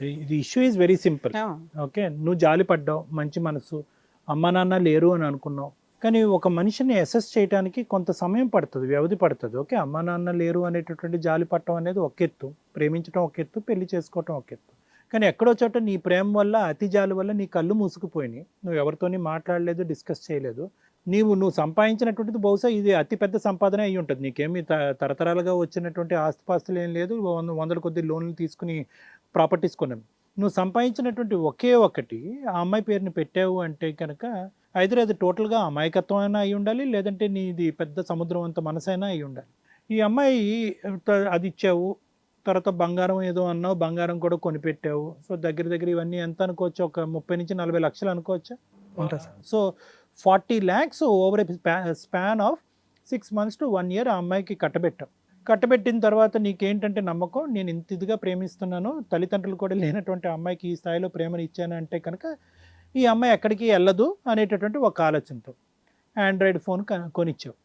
ఇది issue is very simple okay నువ్వు జాలి పడ్డావు మంచి మనసు అమ్మ నాన్న లేరు అని అనుకున్నావు. కానీ ఒక మనిషిని అసెస్ చేయడానికి కొంత సమయం పడుతుంది వ్యవధి పడుతుంది. ఓకే అమ్మ నాన్న లేరు అనేటటువంటి జాలి పట్టడం అనేది ఒక ఎత్తు. ప్రేమించడం ఒక ఎత్తు పెళ్ళి చేసుకోవటం ఒక ఎత్తు. కానీ ఎక్కడో చోట నీ ప్రేమ వల్ల అతి జాలి వల్ల నీ కళ్ళు మూసుకుపోయినాయి. నువ్వు ఎవరితోని మాట్లాడలేదు డిస్కస్ చేయలేదు. నీవు నువ్వు సంపాదించినటువంటిది బహుశా ఇది అతి పెద్ద సంపాదన అయి ఉంటుంది. నీకేమి తరతరాలుగా వచ్చినటువంటి ఆస్తిపాస్తులు ఏం లేదు. వంద వందల కొద్ది లోన్లు తీసుకుని ప్రాపర్టీస్ కొన్నాం నువ్వు సంపాదించినటువంటి ఒకే ఒకటి ఆ అమ్మాయి పేరుని పెట్టావు అంటే కనుక అయితే అది టోటల్గా అమాయకత్వం అయినా అయి ఉండాలి లేదంటే నీది పెద్ద సముద్రం అంత మనసైనా అయి ఉండాలి. ఈ అమ్మాయి అది ఇచ్చావు తర్వాత బంగారం ఏదో అన్నావు బంగారం కూడా కొనిపెట్టావు. సో దగ్గర దగ్గర ఇవన్నీ ఎంత అనుకోవచ్చు? ఒక ముప్పై నుంచి నలభై లక్షలు అనుకోవచ్చా? So forty lakhs over span of six months to one year ఆ అమ్మాయికి కట్టబెట్టాం. కట్టబెట్టిన తర్వాత నీకేంటంటే నమ్మకం? నేను ఇంత ఇదిగా ప్రేమిస్తున్నాను. తల్లిదండ్రులు కూడా లేనటువంటి అమ్మాయికి ఈ స్థాయిలో ప్రేమను ఇచ్చానంటే కనుక ఈ అమ్మాయి ఎక్కడికి వెళ్ళదు అనేటటువంటి ఒక ఆలోచనతో ఆండ్రాయిడ్ ఫోన్ కొనిచ్చావు.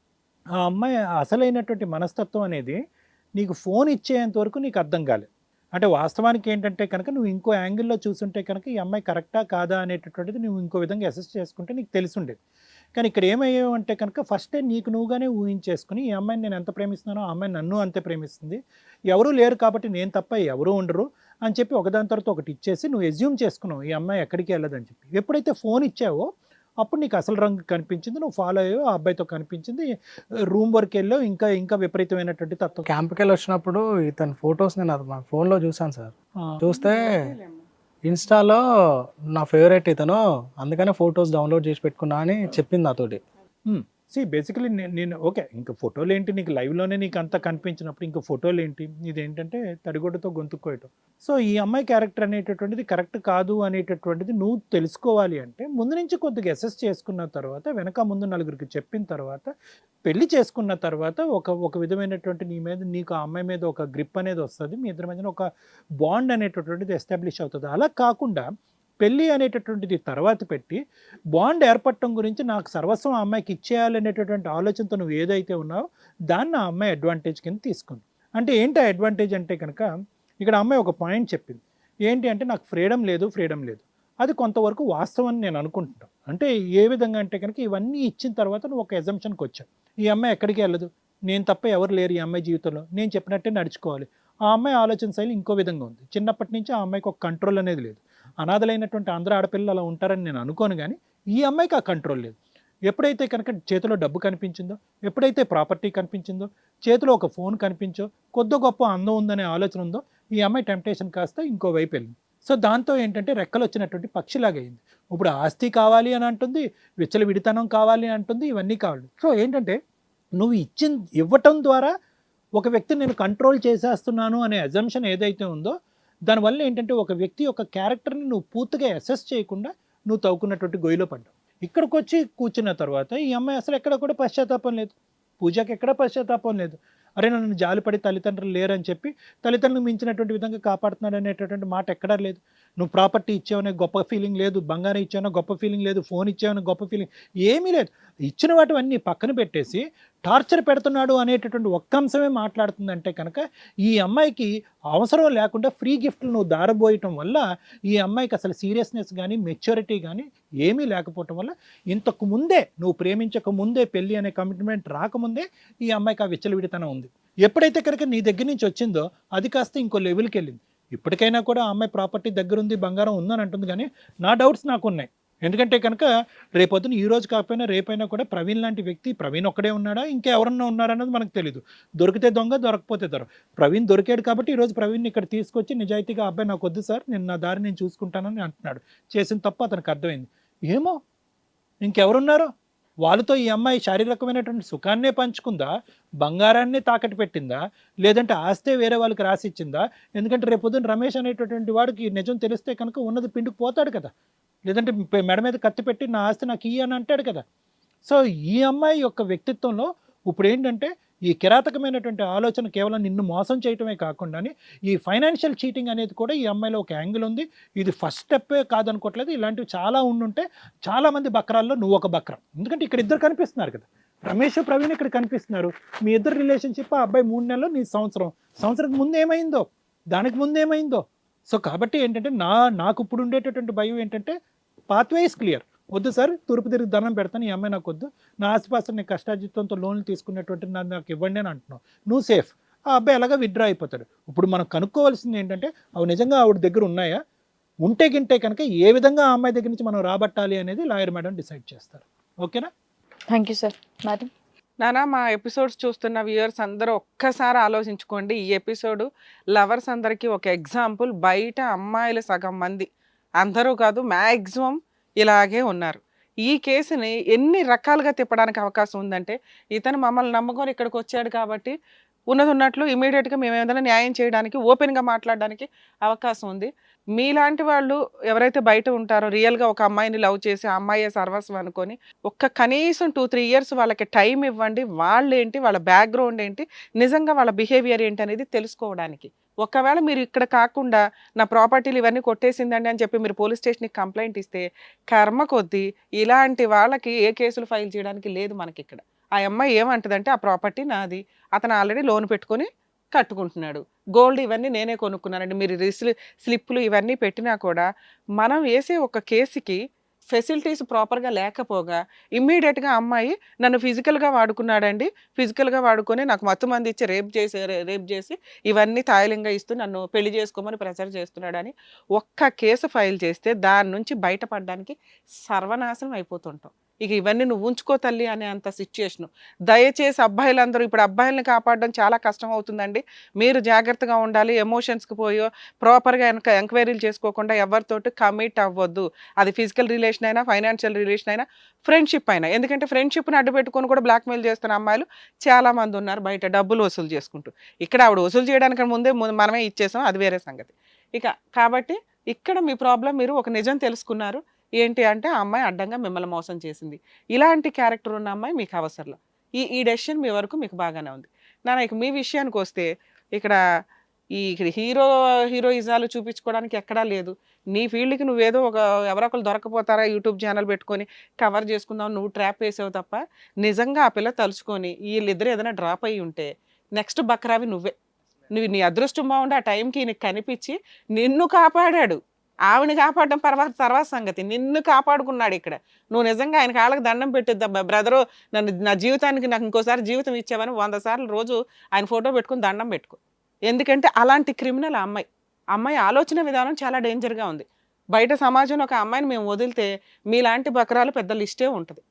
ఆ అమ్మాయి అసలైనటువంటి మనస్తత్వం అనేది నీకు ఫోన్ ఇచ్చేంత వరకు నీకు అర్థం కాలేదు అంటే వాస్తవానికి ఏంటంటే కనుక నువ్వు ఇంకో యాంగిల్లో చూసుంటే కనుక ఈ అమ్మాయి కరెక్టా కాదా అనేటటువంటిది నువ్వు ఇంకో విధంగా అసెస్ చేసుకుంటే నీకు తెలిసి ఉండేది కానీ ఇక్కడ ఏమయ్యావు అంటే కనుక ఫస్టే నీకు నువ్వుగానే ఊహించేసుకుని ఈ అమ్మాయిని నేను ఎంత ప్రేమిస్తున్నానో ఆ అమ్మాయి నన్ను అంతే ప్రేమిస్తుంది. ఎవరూ లేరు కాబట్టి నేను తప్ప ఎవరూ ఉండరు అని చెప్పి ఒకదాని తర్వాత ఒకటి ఇచ్చేసి నువ్వు ఎజ్యూమ్ చేసుకున్నావు ఈ అమ్మాయి ఎక్కడికి వెళ్ళదని చెప్పి. ఎప్పుడైతే ఫోన్ ఇచ్చావో అప్పుడు నీకు అసలు రంగు కనిపించింది నువ్వు ఫాలో అయ్యావు ఆ అబ్బాయితో కనిపించింది రూమ్ వరకు వెళ్ళావు ఇంకా ఇంకా విపరీతమైనటువంటి తత్వం. క్యాంప్కి వెళ్ళి వచ్చినప్పుడు ఇతని ఫొటోస్ నేను అది మా ఫోన్లో చూసాను సార్. చూస్తే ఇన్స్టాలో నా ఫేవరెట్ ఇతను అందుకనే ఫొటోస్ డౌన్లోడ్ చేసి పెట్టుకున్నా అని చెప్పింది నాతోటి. Hmm. సి బేసికలీ నేను ఓకే ఇంకా ఫోటోలు ఏంటి నీకు లైవ్లోనే నీకు అంతా కనిపించినప్పుడు ఇంకా ఫోటోలు ఏంటి ఇదేంటంటే తడిగొడ్డతో గొంతుక్కోయటం సో ఈ అమ్మాయి క్యారెక్టర్ అనేటటువంటిది కరెక్ట్ కాదు అనేటటువంటిది నువ్వు తెలుసుకోవాలి అంటే ముందు నుంచి కొద్దిగా అసెస్ చేసుకున్న తర్వాత వెనక ముందు నలుగురికి చెప్పిన తర్వాత పెళ్ళి చేసుకున్న తర్వాత ఒక ఒక విధమైనటువంటి నీ మీద నీకు ఆ అమ్మాయి మీద ఒక గ్రిప్ అనేది వస్తుంది. మీ ఇద్దరి మధ్యన ఒక బాండ్ అనేటటువంటిది ఎస్టాబ్లిష్ అవుతుంది. అలా కాకుండా పెళ్ళి అనేటటువంటిది తర్వాత పెట్టి బాండ్ ఏర్పడటం గురించి నాకు సర్వస్వం ఆ అమ్మాయికి ఇచ్చేయాలనేటటువంటి ఆలోచనతో నువ్వు ఏదైతే ఉన్నావో దాన్ని ఆ అమ్మాయి అడ్వాంటేజ్ కింద తీసుకుంది. అంటే ఏంటి ఆ అడ్వాంటేజ్ అంటే కనుక ఇక్కడ అమ్మాయి ఒక పాయింట్ చెప్పింది. ఏంటి అంటే నాకు ఫ్రీడమ్ లేదు ఫ్రీడమ్ లేదు. అది కొంతవరకు వాస్తవం అని నేను అనుకుంటున్నాను అంటే ఏ విధంగా అంటే కనుక ఇవన్నీ ఇచ్చిన తర్వాత నువ్వు ఒక ఎగ్జంప్షన్కి వచ్చావు. ఈ అమ్మాయి ఎక్కడికి వెళ్ళదు? నేను తప్ప ఎవరు లేరు ఈ అమ్మాయి జీవితంలో. నేను చెప్పినట్టే నడుచుకోవాలి. ఆ అమ్మాయి ఆలోచన శైలి ఇంకో విధంగా ఉంది. చిన్నప్పటి నుంచి ఆ అమ్మాయికి ఒక కంట్రోల్ అనేది లేదు. అనాథలైనటువంటి ఆంధ్ర ఆడపిల్లలు అలా ఉంటారని నేను అనుకోను కానీ ఈ అమ్మాయికి ఆ కంట్రోల్ లేదు. ఎప్పుడైతే కనుక చేతిలో డబ్బు కనిపించిందో ఎప్పుడైతే ప్రాపర్టీ కనిపించిందో చేతిలో ఒక ఫోన్ కనిపించో కొద్ది గొప్ప అందం ఉందనే ఆలోచన ఉందో ఈ అమ్మాయి టెంప్టేషన్ కాస్త ఇంకో వైపు వెళ్ళింది. సో దాంతో ఏంటంటే రెక్కలు వచ్చినటువంటి పక్షిలాగా అయింది. ఇప్పుడు ఆస్తి కావాలి అని అంటుంది విచ్చల విడితనం కావాలి అని అంటుంది ఇవన్నీ కావాలి. సో ఏంటంటే నువ్వు ఇచ్చిన ఇవ్వటం ద్వారా ఒక వ్యక్తిని నేను కంట్రోల్ చేసేస్తున్నాను అనే అజంప్షన్ ఏదైతే ఉందో దానివల్ల ఏంటంటే ఒక వ్యక్తి యొక్క క్యారెక్టర్ని నువ్వు పూర్తిగా అసెస్ చేయకుండా నువ్వు తవ్వుకున్నటువంటి గొయ్యిలో పడ్డావు. ఇక్కడికి వచ్చి కూర్చున్న తర్వాత ఈ అమ్మాయి అసలు ఎక్కడ కూడా పశ్చాత్తాపం లేదు. పూజకి ఎక్కడ పశ్చాత్తాపం లేదు. అరే నన్ను జాలిపడి తల్లిదండ్రులు లేరని చెప్పి తల్లిదండ్రులు మించినటువంటి విధంగా కాపాడుతున్నాడు అనేటటువంటి మాట ఎక్కడా లేదు. నువ్వు ప్రాపర్టీ ఇచ్చావనే గొప్ప ఫీలింగ్ లేదు. బంగారం ఇచ్చావనే గొప్ప ఫీలింగ్ లేదు. ఫోన్ ఇచ్చావనే గొప్ప ఫీలింగ్ ఏమీ లేదు. ఇచ్చిన వాటివన్నీ పక్కన పెట్టేసి టార్చర్ పెడుతున్నాడు అనేటటువంటి ఒక్క అంశమే మాట్లాడుతుందంటే కనుక ఈ అమ్మాయికి అవసరం లేకుండా ఫ్రీ గిఫ్ట్లు నువ్వు దారబోయటం వల్ల ఈ అమ్మాయికి అసలు సీరియస్నెస్ కానీ మెచ్యూరిటీ కానీ ఏమీ లేకపోవటం వల్ల ఇంతకు ముందే నువ్వు ప్రేమించక ముందే పెళ్ళి అనే కమిట్మెంట్ రాకముందే ఈ అమ్మాయికి ఆ విచ్చలవిడితనం ఉంది. ఎప్పుడైతే కనుక నీ దగ్గర నుంచి వచ్చిందో అది కాస్త ఇంకో లెవెల్కి వెళ్ళింది. ఇప్పటికైనా కూడా ఆ అమ్మాయి ప్రాపర్టీ దగ్గర ఉంది బంగారం ఉందని అంటుంది కానీ నా డౌట్స్ నాకు ఉన్నాయి ఎందుకంటే కనుక రేపొద్దున ఈ రోజు కాకపోయినా రేపైనా కూడా ప్రవీణ్ లాంటి వ్యక్తి ప్రవీణ్ ఒక్కడే ఉన్నాడా? ఇంకా ఎవరన్నా ఉన్నారన్నది మనకు తెలియదు దొరికితే దొంగ దొరకపోతే దొర. ప్రవీణ్ దొరికాడు కాబట్టి ఈరోజు ప్రవీణ్ ఇక్కడ తీసుకొచ్చి నిజాయితీగా అబ్బాయి నాకు వద్దు సార్ నేను నా దారి నేను చూసుకుంటానని అంటున్నాడు. చేసిన తప్పు అతనికి అర్థమైంది. ఏమో? ఇంకెవరున్నారో? వాళ్ళతో ఈ అమ్మాయి శారీరకమైనటువంటి సుఖాన్నే పంచుకుందా? బంగారాన్ని తాకట్టు పెట్టిందా? లేదంటే ఆస్తే వేరే వాళ్ళకి రాసి ఇచ్చిందా ఎందుకంటే రేపొద్దున రమేష్ అనేటటువంటి వాడికి నిజం తెలిస్తే కనుక ఉన్నది పిండుకు పోతాడు కదా. లేదంటే మెడ మీద కత్తి పెట్టి నా ఆస్తి నాకు ఈ అని అంటాడు కదా. సో ఈ అమ్మాయి యొక్క వ్యక్తిత్వంలో ఇప్పుడు ఏంటంటే ఈ కిరాతకమైనటువంటి ఆలోచన కేవలం నిన్ను మోసం చేయటమే కాకుండా ఈ ఫైనాన్షియల్ చీటింగ్ అనేది కూడా ఈ అమ్మాయిలో ఒక యాంగిల్ ఉంది. ఇది ఫస్ట్ స్టెప్పే కాదనుకోవట్లేదు. ఇలాంటివి చాలా ఉండుంటే చాలామంది బక్రాల్లో నువ్వు ఒక బక్రం. ఎందుకంటే ఇక్కడ ఇద్దరు కనిపిస్తున్నారు కదా. రమేష్ ప్రవీణ్ ఇక్కడ కనిపిస్తున్నారు. మీ ఇద్దరు రిలేషన్షిప్ ఆ అబ్బాయి మూడు నెలలు నీ సంవత్సరం. సంవత్సరం ముందు ఏమైందో? దానికి ముందు ఏమైందో? సో కాబట్టి ఏంటంటే నా నాకు ఇప్పుడు ఉండేటటువంటి భయం ఏంటంటే పాత్వే ఇస్ క్లియర్ వద్దు సార్ తూర్పు తిరిగి దండం పెడతాను ఈ అమ్మాయి నాకు వద్దు. నా ఆస్తిపాస్తులు నేను కష్టాజిత్వంతో లోన్లు తీసుకునేటువంటి నా నాకు ఇవ్వండి అని అంటున్నావు. నువ్వు సేఫ్ ఆ అబ్బాయి అలాగా విత్డ్రా అయిపోతాడు. ఇప్పుడు మనం కనుక్కోవాల్సింది ఏంటంటే అవి నిజంగా ఆవిడ దగ్గర ఉన్నాయా? ఉంటే గింటే కనుక ఏ విధంగా ఆ అమ్మాయి దగ్గర నుంచి మనం రాబట్టాలి అనేది లాయర్ మేడం డిసైడ్ చేస్తారు. ఓకేనా? థ్యాంక్ యూ సార్ మేడం నానా మా ఎపిసోడ్స్ చూస్తున్న వ్యూయర్స్ అందరూ ఒక్కసారి ఆలోచించుకోండి. ఈ ఎపిసోడ్ లవర్స్ అందరికీ ఒక ఎగ్జాంపుల్ బయట అమ్మాయిలు సగం మంది. అందరూ కాదు మ్యాక్సిమం ఇలాగే ఉన్నారు. ఈ కేసుని ఎన్ని రకాలుగా తిప్పడానికి అవకాశం ఉందంటే ఇతను మమ్మల్ని నమ్ముకొని ఇక్కడికి వచ్చాడు కాబట్టి ఉన్నది ఉన్నట్లు ఇమీడియట్గా మేము ఏదైనా న్యాయం చేయడానికి ఓపెన్గా మాట్లాడడానికి అవకాశం ఉంది. మీలాంటి వాళ్ళు ఎవరైతే బయట ఉంటారో రియల్గా ఒక అమ్మాయిని లవ్ చేసి ఆ అమ్మాయే సర్వస్వం అనుకొని ఒక్క కనీసం టూ త్రీ ఇయర్స్ వాళ్ళకి టైం ఇవ్వండి. వాళ్ళు ఏంటి వాళ్ళ బ్యాక్గ్రౌండ్ ఏంటి నిజంగా వాళ్ళ బిహేవియర్ ఏంటి అనేది తెలుసుకోవడానికి. ఒకవేళ మీరు ఇక్కడ కాకుండా నా ప్రాపర్టీలు ఇవన్నీ కొట్టేసిందండి అని చెప్పి మీరు పోలీస్ స్టేషన్కి కంప్లైంట్ ఇస్తే కర్మ కొద్దీ ఇలాంటి వాళ్ళకి ఏ కేసులు ఫైల్ చేయడానికి లేదు మనకి ఇక్కడ ఆ అమ్మాయి ఏమంటదంటే ఆ ప్రాపర్టీ నాది. అతను ఆల్రెడీ లోన్ పెట్టుకొని కట్టుకుంటున్నాడు. గోల్డ్ ఇవన్నీ నేనే కొనుక్కున్నానండి. మీరు రిసిల్ స్లిప్పులు ఇవన్నీ పెట్టినా కూడా మనం వేసే ఒక కేసుకి ఫెసిలిటీస్ ప్రాపర్గా లేకపోగా ఇమ్మీడియట్గా అమ్మాయి నన్ను ఫిజికల్గా వాడుకున్నాడండి. ఫిజికల్గా వాడుకొని నాకు మత్తు మంది ఇచ్చి రేప్ చేసి రేప్ చేసి ఇవన్నీ తాయిలంగా ఇస్తూ నన్ను పెళ్ళి చేసుకోమని ప్రెషర్ చేస్తున్నాడని ఒక్క కేసు ఫైల్ చేస్తే దాని నుంచి బయటపడడానికి సర్వనాశనం అయిపోతుంటాం. ఇక ఇవన్నీ నువ్వు ఉంచుకో తల్లి అనే అంత సిచ్యుయేషను దయచేసి అబ్బాయిలందరూ ఇప్పుడు అబ్బాయిల్ని కాపాడడం చాలా కష్టం అవుతుందండి మీరు జాగ్రత్తగా ఉండాలి ఎమోషన్స్కి పోయో ప్రాపర్గా వెనక ఎంక్వైరీలు చేసుకోకుండా ఎవరితోటి కమిట్ అవ్వద్దు. అది ఫిజికల్ రిలేషన్ అయినా ఫైనాన్షియల్ రిలేషన్ అయినా ఫ్రెండ్షిప్ అయినా. ఎందుకంటే ఫ్రెండ్షిప్ని అడ్డు పెట్టుకొని కూడా బ్లాక్మెయిల్ చేస్తున్న అమ్మాయిలు చాలామంది ఉన్నారు బయట డబ్బులు వసూలు చేసుకుంటూ. ఇక్కడ ఆవిడ వసూలు చేయడానికి ముందే మనమే ఇచ్చేసాం అది వేరే సంగతి. ఇక కాబట్టి ఇక్కడ మీ ప్రాబ్లం మీరు ఒక నిజం తెలుసుకున్నారు. ఏంటి అంటే ఆ అమ్మాయి అడ్డంగా మిమ్మల్ని మోసం చేసింది. ఇలాంటి క్యారెక్టర్ ఉన్న అమ్మాయి మీకు అవసరం ఈ ఈ డెసిషన్ మీ వరకు మీకు బాగానే ఉంది. నాన్న ఇక మీ విషయానికి వస్తే ఇక్కడ ఈ ఇక్కడ హీరో హీరోయిజాలు చూపించుకోవడానికి ఎక్కడా లేదు. నీ ఫీల్డ్కి నువ్వేదో ఒక ఎవరో ఒకరు దొరకపోతారా యూట్యూబ్ ఛానల్ పెట్టుకొని కవర్ చేసుకుందాం నువ్వు ట్రాప్ వేసావు తప్ప నిజంగా ఆ పిల్ల తలుచుకొని వీళ్ళిద్దరు ఏదైనా డ్రాప్ అయ్యి ఉంటే నెక్స్ట్ బక్రావి నువ్వే. నువ్వు నీ అదృష్టం బాగుండి ఆ టైంకి నీకు కనిపించి నిన్ను కాపాడాడు. ఆవిని కాపాడడం తర్వాత తర్వాత సంగతి. నిన్ను కాపాడుకున్నాడు ఇక్కడ. నువ్వు నిజంగా ఆయన కాళ్ళకి దండం పెట్టిద్దా బ్రదరు నన్ను నా జీవితానికి నాకు ఇంకోసారి జీవితం ఇచ్చావని వంద సార్లు రోజు ఆయన ఫోటో పెట్టుకుని దండం పెట్టుకో. ఎందుకంటే అలాంటి క్రిమినల్ అమ్మాయి. అమ్మాయి ఆలోచన విధానం చాలా డేంజర్గా ఉంది. బయట సమాజంలో ఒక అమ్మాయిని మేము వదిలితే మీలాంటి బకరాలు పెద్ద లిస్టే ఉంటుంది.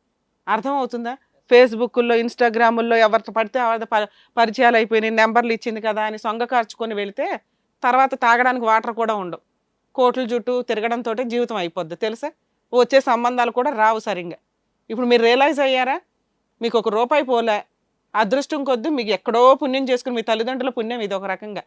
అర్థమవుతుందా ఫేస్బుక్లో ఇన్స్టాగ్రాముల్లో ఎవరితో పడితే ఎవరితో ప- పరిచయాలు అయిపోయినాయి నెంబర్లు ఇచ్చింది కదా అని సొంగ కార్చుకొని వెళితే తర్వాత తాగడానికి వాటర్ కూడా ఉండవు. కోట్ల చుట్టూ తిరగడంతో జీవితం అయిపోద్ది తెలుసా? వచ్చే సంబంధాలు కూడా రావు సరిగ్గా. ఇప్పుడు మీరు రియలైజ్ అయ్యారా? మీకు ఒక రూపాయి పోలే. అదృష్టం కొద్దీ మీకు ఎక్కడో పుణ్యం చేసుకుని మీ తల్లిదండ్రుల పుణ్యం ఇది ఒక రకంగా.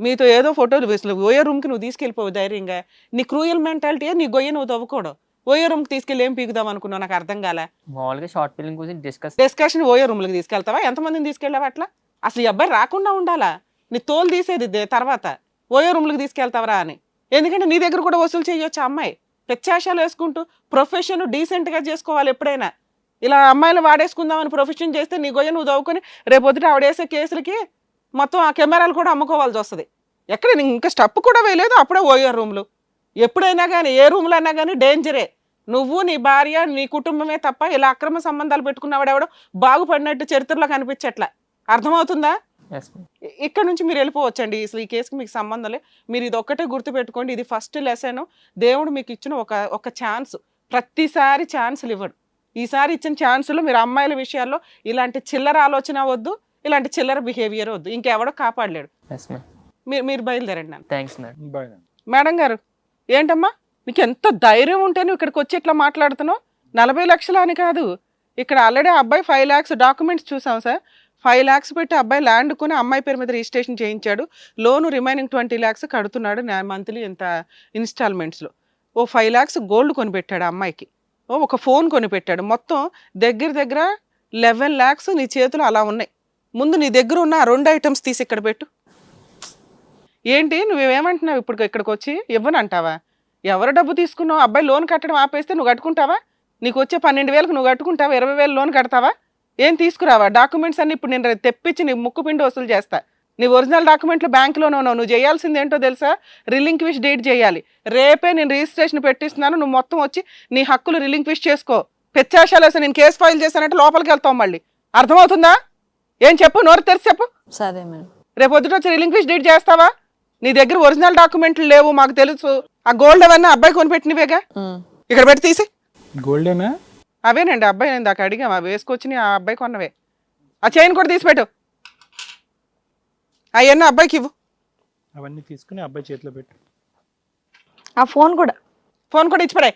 మీతో ఏదో ఫోటోలు వేసిన ఓయే రూమ్కి నువ్వు తీసుకెళ్ళిపోవు ధైర్యంగా. నీ క్రూయల్ మెంటాలిటీ నీ గొయ్య నువ్వు తవ్వుకోవడం ఓయే రూమ్కి తీసుకెళ్ళి ఏం పీకుదాం అనుకున్నావు? నాకు అర్థం కాలే. మామూలుగా షార్ట్ ఫిల్మ్ గురించి డిస్కస్ డిస్కషన్ ఓయే రూమ్లకి తీసుకెళ్తావా? ఎంతమందిని తీసుకెళ్ళావా అట్లా? అసలు ఈ అబ్బాయి రాకుండా ఉండాలా? నీ తోలు తీసేది తర్వాత. ఓయే రూమ్లకి తీసుకెళ్తావరా అని. ఎందుకంటే నీ దగ్గర కూడా వసూలు చేయొచ్చు అమ్మాయి? ప్రత్యాశాలు వేసుకుంటూ ప్రొఫెషన్ డీసెంట్గా చేసుకోవాలి ఎప్పుడైనా. ఇలా అమ్మాయిలు వాడేసుకుందామని ప్రొఫెషన్ చేస్తే నీ గొయ్య నువ్వు దవ్వుకొని రేపొద్దుట ఆవిడేసే కేసులకి మొత్తం ఆ కెమెరాలు కూడా అమ్ముకోవాల్సి వస్తుంది. ఎక్కడ ఇంకా స్టప్ కూడా వేయలేదు అప్పుడే ఓయే రూమ్లు. ఎప్పుడైనా కానీ ఏ రూమ్లో అయినా కానీ డేంజరే నువ్వు నీ భార్య నీ కుటుంబమే తప్ప ఇలా అక్రమ సంబంధాలు పెట్టుకున్నవాడెవడో బాగుపడినట్టు చరిత్రలో కనిపించట్లా. అర్థమవుతుందా? ఇక్కడ నుంచి మీరు వెళ్ళిపోవచ్చండి. అసలు ఈ కేసుకి మీకు సంబంధం లేదు. మీరు ఇది ఒక్కటే గుర్తుపెట్టుకోండి. ఇది ఫస్ట్ లెసన్. దేవుడు మీకు ఇచ్చిన ఒక ఒక ఛాన్స్. ప్రతిసారి ఛాన్సులు ఇవ్వడు. ఈసారి ఇచ్చిన ఛాన్సులు మీరు అమ్మాయిల విషయాల్లో ఇలాంటి చిల్లర ఆలోచన వద్దు ఇలాంటి చిల్లర బిహేవియర్ వద్దు. ఇంకెవడో కాపాడలేడు. మీరు మీరు బయలుదేరండి నన్ను. థ్యాంక్స్ మేడం బాయ్ మేడం గారు ఏంటమ్మా? నీకు ఎంత ధైర్యం ఉంటే నువ్వు ఇక్కడికి వచ్చి ఇట్లా మాట్లాడుతున్నావు? నలభై లక్షలు అని కాదు. ఇక్కడ ఆల్రెడీ అబ్బాయి ఫైవ్ ల్యాక్స్ డాక్యుమెంట్స్ చూసాం సార్. ఫైవ్ ల్యాక్స్ పెట్టి అబ్బాయి ల్యాండ్ కొని అమ్మాయి పేరు మీద రిజిస్ట్రేషన్ చేయించాడు. లోను రిమైనింగ్ ట్వంటీ ల్యాక్స్ కడుతున్నాడు మంత్లీ ఇంత ఇన్స్టాల్మెంట్స్లో. ఓ ఫైవ్ ల్యాక్స్ గోల్డ్ కొనిపెట్టాడు అమ్మాయికి. ఓ ఒక ఫోన్ కొనిపెట్టాడు. మొత్తం దగ్గర దగ్గర లెవెన్ ల్యాక్స్ నీ చేతులు అలా ఉన్నాయి. ముందు నీ దగ్గర ఉన్న రెండు ఐటమ్స్ తీసి ఇక్కడ పెట్టు. ఏంటి? నువ్వేమంటున్నావు ఇప్పుడు ఇక్కడికి వచ్చి? ఇవ్వనంటావా? ఎవరు డబ్బు తీసుకున్నావు? అబ్బాయి లోన్ కట్టడం ఆపేస్తే నువ్వు కట్టుకుంటావా? నీకు వచ్చే పన్నెండు వేలకు నువ్వు కట్టుకుంటావా? ఇరవై వేలు లోన్ కడతావా? ఏం తీసుకురావా? డాక్యుమెంట్స్ అన్ని ఇప్పుడు నేను తెప్పించి నీ ముక్కు పిండి వసూలు చేస్తా. నీ ఒరిజినల్ డాక్యుమెంట్లు బ్యాంకులోనే ఉన్నావు నువ్వు చేయాల్సింది ఏంటో తెలుసా? రిలింక్విష్ డేట్ చేయాలి. రేపే నేను రిజిస్ట్రేషన్ పెట్టిస్తున్నాను నువ్వు మొత్తం వచ్చి నీ హక్కులు రిలింక్విష్ చేసుకో. పెచ్చాశాలు వేసి నేను కేసు ఫైల్ చేశానంటే లోపలికి వెళ్తావు మళ్ళీ. అర్థమవుతుందా? ఏం చెప్పు? నోరు తెరిచి చెప్పు. సరే మేడం. రేపు పొద్దుట వచ్చి రిలింక్విష్ డేట్ చేస్తావా? నీ దగ్గర ఒరిజినల్ డాక్యుమెంట్లు లేవు మాకు తెలుసు. ఆ గోల్డ్ అవన్నీ అబ్బాయి కొనిపెట్టినవేగా? ఇక్కడ పెట్టి తీసి గోల్డేనా? అవేనండి అబ్బాయి నేను దాకా అడిగాం. అవి వేసుకొచ్చి ఆ అబ్బాయి కొన్నవే. ఆ చైన్ కూడా తీసి పెట్టు అవన్నీ అబ్బాయికి ఇవ్వు. అవన్నీ తీసుకుని అబ్బాయి చేతిలో పెట్టు. ఆ ఫోన్ కూడా. ఫోన్ కూడా ఇచ్చిపడే.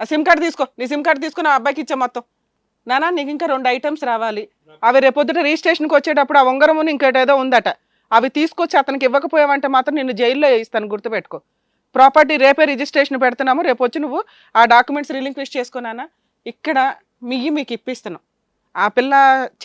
ఆ సిమ్ కార్డు తీసుకో. నీ సిమ్ కార్డు తీసుకుని ఆ అబ్బాయికి ఇచ్చే మొత్తం. నానా నీకు ఇంకా రెండు ఐటమ్స్ రావాలి. అవి రేపొద్దుట రిజిస్ట్రేషన్కి వచ్చేటప్పుడు ఆ ఉంగరము ఇంకోటేదో ఉందట. అవి తీసుకొచ్చి అతనికి ఇవ్వకపోయావంటే మాత్రం నిన్ను జైల్లో వేయిస్తాను. గుర్తుపెట్టుకో. ప్రాపర్టీ రేపే రిజిస్ట్రేషన్ పెడుతున్నాము రేపు వచ్చి నువ్వు ఆ డాక్యుమెంట్స్ రిలింక్విష్ చేసుకున్నానా ఇక్కడ మియ్యి మీకు ఇప్పిస్తున్నాం. ఆ పిల్ల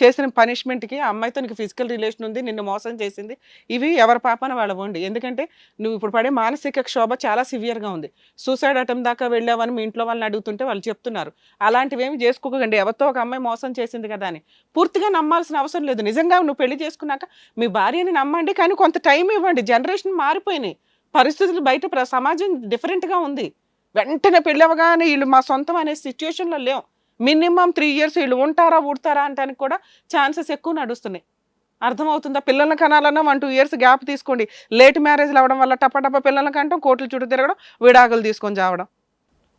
చేసిన పనిష్మెంట్కి ఆ అమ్మాయితో నీకు ఫిజికల్ రిలేషన్ ఉంది నిన్ను మోసం చేసింది ఇవి ఎవరి పాపన వాళ్ళ వండి ఎందుకంటే నువ్వు ఇప్పుడు పడే మానసిక క్షోభ చాలా సివియర్గా ఉంది. సూసైడ్ అటెంప్ దాకా వెళ్ళావని మీ ఇంట్లో వాళ్ళని అడుగుతుంటే వాళ్ళు చెప్తున్నారు. అలాంటివి ఏమి చేసుకోకండి. ఎవరితో ఒక అమ్మాయి మోసం చేసింది కదా అని. పూర్తిగా నమ్మాల్సిన అవసరం లేదు. నిజంగా నువ్వు పెళ్ళి చేసుకున్నాక మీ భార్యని నమ్మండి కానీ కొంత టైం ఇవ్వండి. జనరేషన్ మారిపోయినాయి. పరిస్థితులు బయట ప్ర- సమాజం డిఫరెంట్గా ఉంది. వెంటనే పెళ్ళవగానే వీళ్ళు మా సొంతం అనే సిచ్యువేషన్లో లేవు మినిమం త్రీ ఇయర్స్ వీళ్ళు ఉంటారా ఉడతారా అంటానికి కూడా ఛాన్సెస్ ఎక్కువ నడుస్తున్నాయి. అర్థమవుతుందా? పిల్లల్ని కనాలన్నా వన్ టూ ఇయర్స్ గ్యాప్ తీసుకోండి. లేట్ మ్యారేజ్లు అవ్వడం వల్ల టపటప పిల్లలను కంటాం కోట్లు చుట్టూ తిరగడం విడాకులు తీసుకొని చావడం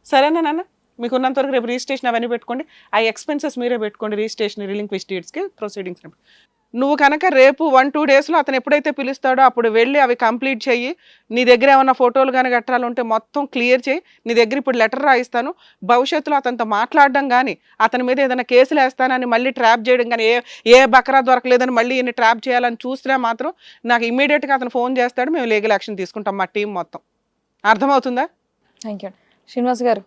సరేనా నాన్న? మీకు ఉన్నంతవరకు రేపు రిజిస్ట్రేషన్ అవన్నీ పెట్టుకోండి. ఆ ఎక్స్పెన్సెస్ మీరే పెట్టుకోండి రిజిస్ట్రేషన్ రిలింక్విష్ డేట్స్కి ప్రొసీడింగ్స్ నువ్వు కనుక రేపు వన్ టూ డేస్లో అతను ఎప్పుడైతే పిలుస్తాడో అప్పుడు వెళ్ళి అవి కంప్లీట్ చెయ్యి. నీ దగ్గర ఏమైనా ఫోటోలు కానీ గట్రాలు ఉంటే మొత్తం క్లియర్ చేయి నీ దగ్గర ఇప్పుడు లెటర్ రాయిస్తాను. భవిష్యత్తులో అతనితో మాట్లాడడం కానీ అతని మీద ఏదైనా కేసులు వేస్తానని మళ్ళీ ట్రాప్ చేయడం కానీ ఏ ఏ బకరా దొరకలేదని మళ్ళీ ఈయన ట్రాప్ చేయాలని చూసినా మాత్రం నాకు ఇమీడియట్గా అతను ఫోన్ చేస్తాడు. మేము లీగల్ యాక్షన్ తీసుకుంటాం మా టీం మొత్తం. అర్థమవుతుందా? థ్యాంక్ యూ శ్రీనివాస్ గారు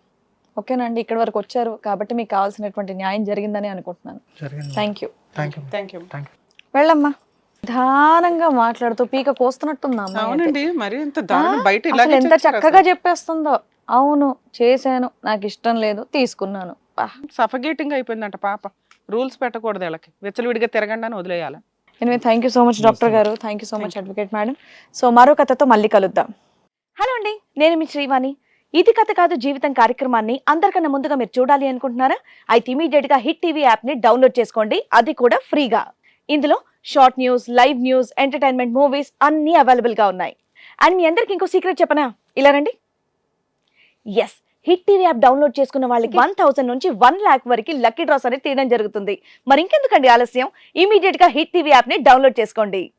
ఓకేనండి ఇక్కడ వరకు వచ్చారు. కాబట్టి మీకు కావాల్సినటువంటి న్యాయం జరిగిందని అనుకుంటున్నాను. జరిగింది. Thank you thank you thank you thank you వెళ్ళమ్మా. నిదానంగా మాట్లాడుతూ పీక కోస్తున్నట్టుందా. అవునండి మరి ఆ, బయట అసలు ఎంత చక్కగా. చెప్పేస్తుందో. అవును చేశాను నాకు ఇష్టం లేదు తీసుకున్నాను. సఫగేటింగ్ అయిపోయిందంట పాప. రూల్స్ పెట్టకూడదు వీళ్ళకి. విచ్చలవిడిగా తిరగండి అని వదిలేయాలి. Anyway thank you so much doctor గారు. Thank you so much advocate madam so మరో కథతో మళ్ళీ కలుద్దాం. హలో అండి నేను మీ శ్రీవాణి. ఇది కథ కాదు జీవితం కార్యక్రమాన్ని అందరికన్నా ముందుగా మీరు చూడాలి అనుకుంటున్నారా? అయితే ఇమీడియట్గా హిట్ టీవీ యాప్ని డౌన్లోడ్ చేసుకోండి. అది కూడా ఫ్రీగా. ఇందులో short news live news entertainment movies అన్నీ అవైలబుల్గా ఉన్నాయి. అండ్ మీ అందరికి ఇంకో సీక్రెట్ చెప్పనా? ఇలా రండి. S hit TV app download చేసుకున్న వాళ్ళకి వన్ థౌసండ్ నుంచి వన్ లాక్ వరకు లక్కీ డ్రాస్ అనేది తీయడం జరుగుతుంది. మరి ఇంకెందుకండి ఆలస్యం? ఇమీడియట్గా హిట్ టీవీ యాప్ని డౌన్లోడ్ చేసుకోండి.